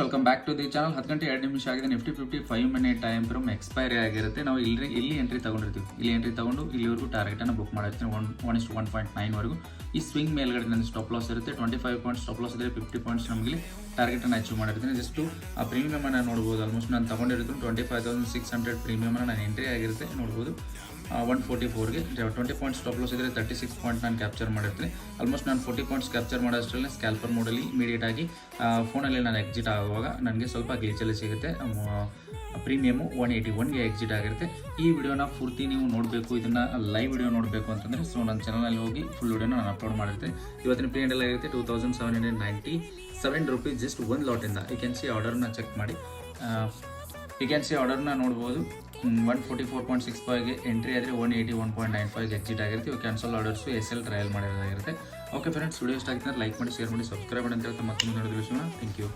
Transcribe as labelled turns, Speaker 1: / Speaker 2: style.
Speaker 1: Welcome back to the channel ಹತ್ತು ಗಂಟೆ ಎರಡು ನಿಮಿಷ ಆಗಿದೆ. Nifty fifty five minute time from expiry ಆಗಿರುತ್ತೆ. ನಾವು ಇಲ್ಲಿ ಇಲ್ಲಿ ಎಂಟ್ರಿ ತಗೊಂಡಿರ್ತೀವಿ. ಇಲ್ಲಿ ಎಂಟ್ರಿ ತಗೊಂಡು ಇಲ್ಲಿವರೆಗೂ ಟಾರ್ಗೆಟ್ ಅನ್ನು ಬುಕ್ ಮಾಡಿರ್ತೀವಿ ಒನ್ ಒನ್ ಇಷ್ಟು ಒನ್ ಪಾಯಿಂಟ್ ನೈನ್ವರೆಗೂ ಈ ಸ್ವಿಂಗ್ ಮೇಲ್ಗಡೆ ನನ್ನ ಸ್ಟಾಪ್ ಲಾಸ್ ಇರುತ್ತೆ. Twenty five point stop loss ಇದ್ದರೆ ಫಿಫ್ಟಿ ಪಾಯಿಂಟ್ಸ್ ನಮಗೆ ಟಾರ್ಗೆಟನ್ನು ಅಚೀವ್ ಮಾಡಿರ್ತೀನಿ. ಜಸ್ಟ್ ಆ ಪ್ರೀಮಿಯಮನ್ನು ನೋಡ್ಬೋದು. ಆಲ್ಮೋಸ್ಟ್ ನಾನು ತಗೊಂಡಿರ್ತೀನಿ twenty five thousand six hundred ಪ್ರೀಮಿಯಮನ್ನು ನಾನು ಎಂಟ್ರಿ ಆಗಿರುತ್ತೆ. ನೋಡ್ಬೋದು. ಒನ್ ಫೋರ್ಟಿ ಫೋರ್ಗೆ ಟ್ವೆಂಟಿ ಪಾಯಿಂಟ್ ಸ್ಟಾಪ್ ಲಾಸ್ ಇದ್ದರೆ ತರ್ಟಿ ಸಿಕ್ಸ್ ಪಾಯಿಂಟ್ ನಾನು ಕ್ಯಾಪ್ಚರ್ ಮಾಡಿರ್ತೀನಿ. ಆಲ್ಮೋಸ್ಟ್ ನಾನು ಫೋರ್ಟಿ ಪಾಯಿಂಟ್ಸ್ ಕ್ಯಾಪ್ಚರ್ ಮಾಡೋಷ್ಟರಲ್ಲೇ ಸ್ಕ್ಯಾಲ್ಪರ್ ಮೋಡಲ್ಲಿ ಇಮಿಡಿಯೇಟ್ ಆಗಿ ಫೋನಲ್ಲಿ ನಾನು ಎಕ್ಸಿಟ್ ಆಗುವಾಗ ನನಗೆ ಸ್ವಲ್ಪ ಗ್ಲೀಚಲ್ಲಿ ಸಿಗುತ್ತೆ. ಪ್ರೀಮಿಯಮು ಒನ್ ಏಯ್ಟಿ ಒನ್ಗೆ ಎಕ್ಸಿಟ್ ಆಗಿರುತ್ತೆ. ಈ ವಿಡಿಯೋನ ಪೂರ್ತಿ ನೀವು ನೋಡಬೇಕು. ಇದನ್ನು ಲೈವ್ ವಿಡಿಯೋ ನೋಡಬೇಕು ಅಂತಂದರೆ ಸೊ ನನ್ನ ಚಾನಲಲ್ಲಿ ಹೋಗಿ ಫುಲ್ ವಿಡಿಯೋನ ನಾನು ಅಪ್ಲೋಡ್ ಮಾಡಿರ್ತೀನಿ ಇವತ್ತಿನ ಪ್ರೀ ಎಲ್ಲ ಆಗಿರುತ್ತೆ two thousand seven hundred ninety seven rupees just ಒಂದು ಲಾಟಿಂದ ಯು ಕ್ಯಾನ್ ಸಿ ಆರ್ಡರ್ನ ಚೆಕ್ ಮಾಡಿ. ಯು ಕ್ಯಾನ್ ಸಿ ಆರ್ಡರ್ನ ನೋಡ್ಬೋದು. One forty four point six ಫೈವ್ಗೆ entry ಆದರೆ one eighty one point nine ಫೈವ್ಗೆ exit ಆಗಿರುತ್ತೆ. ಇವು cancel orders S L trial ಮಾಡಿರೋದಾಗಿರುತ್ತೆ. Okay friends video ಇಷ್ಟ ಆಗಿದ್ರೆ ಲೈಕ್ ಮಾಡಿ ಶೇರ್ ಮಾಡಿ ಸಬ್ಸ್ಕ್ರೈಬ್ ಮಾಡಿ ಅಂತ ಹೇಳ್ತಾ ಮತ್ತೆ ನೋಡಿದ್ರೆ ಥ್ಯಾಂಕ್ ಯು